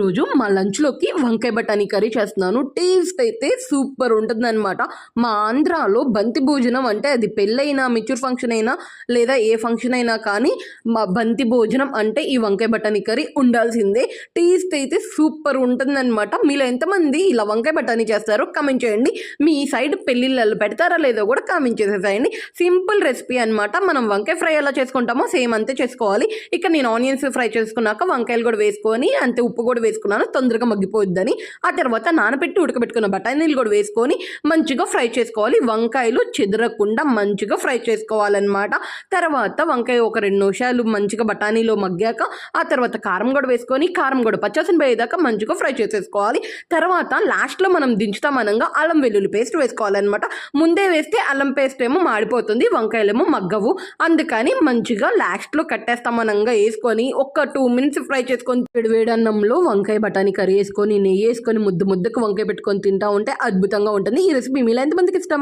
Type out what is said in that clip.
రోజు మా లంచ్లోకి వంకాయ బఠానీ కర్రీ చేస్తున్నాను. టేస్ట్ అయితే సూపర్ ఉంటుంది అనమాట మా ఆంధ్రాలో బంతి భోజనం అంటే అది పెళ్ళైనా మెచ్యూర్ ఫంక్షన్ అయినా లేదా ఏ ఫంక్షన్ అయినా కానీ మా బంతి భోజనం అంటే ఈ వంకాయ బఠానీ కర్రీ ఉండాల్సిందే. టేస్ట్ అయితే సూపర్ ఉంటుందన్నమాట. మీలో ఎంతమంది ఇలా వంకాయ బఠానీ చేస్తారో కామెంట్ చేయండి. మీ సైడ్ పెళ్ళిళ్ళలో పెడతారా లేదో కూడా కామెంట్ చేసేసేయండి. సింపుల్ రెసిపీ అనమాట మనం వంకాయ ఫ్రై ఎలా చేసుకుంటామో సేమ్ అంతే చేసుకోవాలి. ఇక నేను ఆనియన్స్ ఫ్రై చేసుకున్నాక వంకాయలు కూడా వేసుకొని అంతే ఉప్పు కూడా కూడా వేసుకున్నాను? తొందరగా మగ్గిపోద్దని ఆ తర్వాత నానబెట్టి ఉడకబెట్టుకున్న బఠానీలు కూడా వేసుకొని మంచిగా ఫ్రై చేసుకోవాలి. వంకాయలు చెదరకుండా మంచిగా ఫ్రై చేసుకోవాలన్నమాట. తర్వాత వంకాయ ఒక రెండు నిమిషాలు మంచిగా బఠానీలో మగ్గాక ఆ తర్వాత కారం కూడా వేసుకొని కారం కూడా పచ్చసన పోయేదాకా మంచిగా ఫ్రై చేసేసుకోవాలి. తర్వాత లాస్ట్లో మనం దించుతామనంగా అల్లం వెల్లుల్లి పేస్ట్ వేసుకోవాలన్నమాట. ముందే వేస్తే అల్లం పేస్ట్ ఏమో మాడిపోతుంది వంకాయలేమో మగ్గవు. అందుకని మంచిగా లాస్ట్లో కట్టేస్తామనంగా వేసుకొని ఒక టూ మినిట్స్ ఫ్రై చేసుకొని వేడి వేడి అన్నంలో వంకాయ బఠానీ కర్రీ వేసుకొని నెయ్యి వేసుకొని ముద్దు ముద్దకు వంకాయ పెట్టుకొని తింటా ఉంటే అద్భుతంగా ఉంటుంది. ఈ రెసిపీ మీలో ఎంతమందికి ఇష్టం